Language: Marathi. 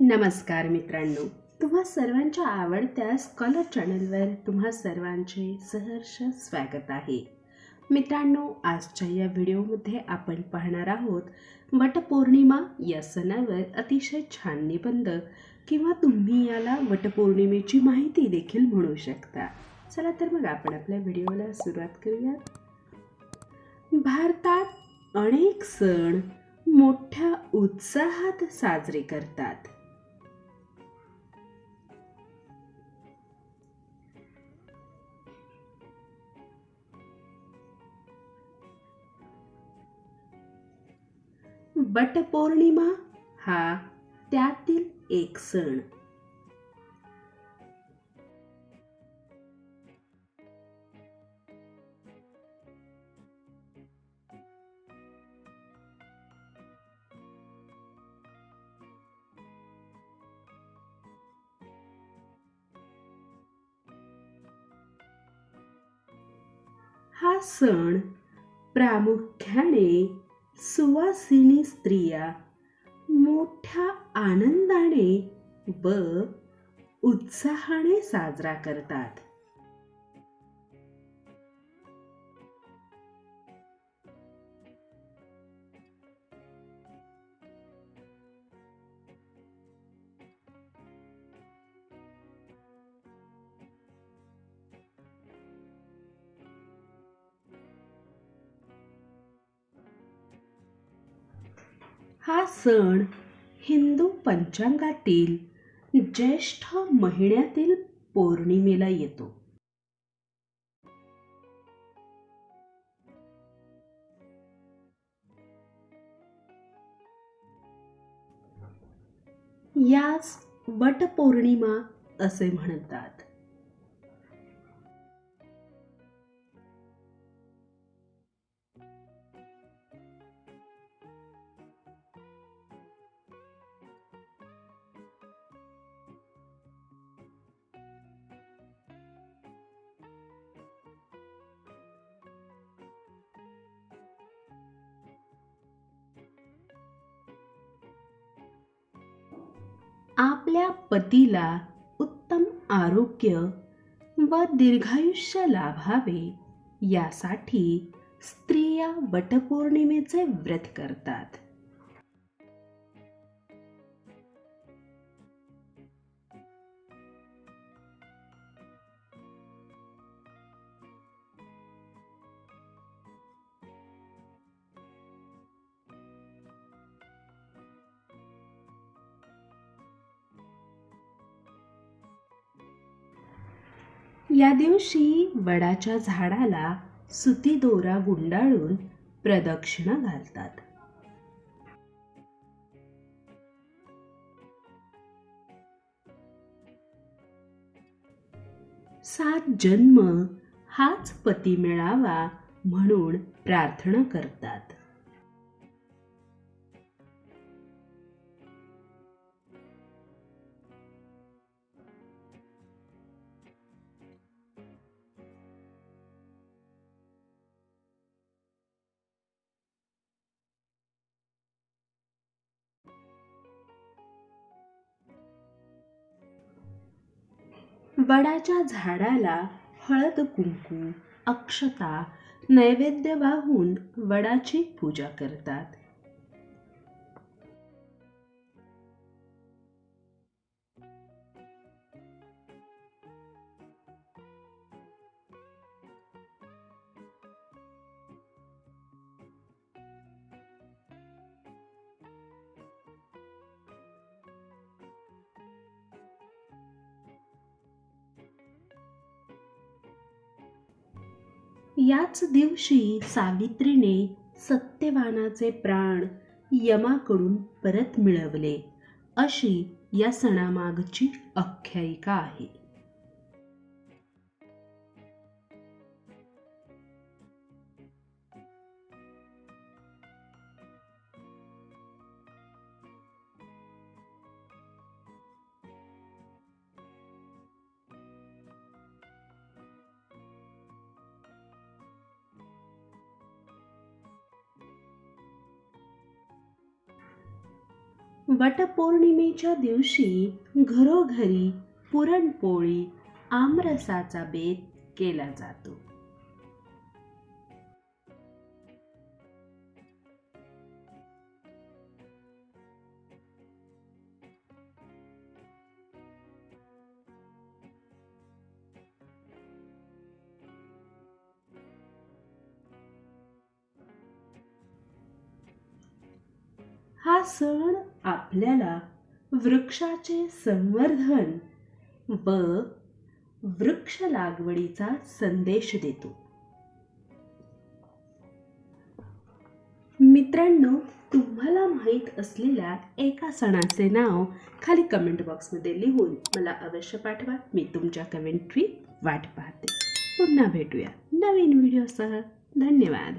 नमस्कार मित्रांनो. तुम्हा सर्वांच्या आवडत्या स्कॉलर चॅनलवर तुम्हा सर्वांचे सहर्ष स्वागत आहे. मित्रांनो आजच्या या व्हिडिओमध्ये आपण पाहणार आहोत वटपौर्णिमा या सणावर अतिशय छान निबंध किंवा तुम्ही याला वटपौर्णिमेची माहिती देखील म्हणू शकता. चला तर मग आपण आपल्या व्हिडिओला सुरुवात करूयात. भारतात अनेक सण मोठ्या उत्साहात साजरे करतात. वटपौर्णिमा हा त्यातील एक सण. हा सण प्रामुख्याने सुवासिनी स्त्रिया मोठ्या आनंदाने व उत्साहाने साजरा करतात. हा सण हिंदू पंचांगातील ज्येष्ठ महिन्यातील पौर्णिमेला येतो. यास वटपौर्णिमा असे म्हणतात. आपल्या पतीला उत्तम आरोग्य व दीर्घायुष्य लाभावे यासाठी स्त्रिया वटपौर्णिमेचे व्रत करतात. या दिवशी वडाच्या झाडाला सुती दोरा गुंडाळून प्रदक्षिणा घालतात. सात जन्म हाच पती मिळावा म्हणून प्रार्थना करतात. वडाच्या झाडाला हळद कुंकू अक्षता नैवेद्य वाहून वडाची पूजा करतात. याच दिवशी सावित्रीने सत्यवानाचे प्राण यमाकडून परत मिळवले. अशी या सणामागची आख्यायिका आहे. वटपौर्णिमेच्या दिवशी घरोघरी पुरणपोळी आमरसाचा बेत केला जातो. हा सण आपल्याला वृक्षाचे संवर्धन व वृक्ष लागवडीचा संदेश देतो. मित्रांनो तुम्हाला माहीत असलेल्या एका सणाचे नाव खाली कमेंट बॉक्समध्ये लिहून मला अवश्य पाठवा. मी तुमच्या कमेंट्री वाट पाहते. पुन्हा भेटूया नवीन व्हिडिओसह धन्यवाद.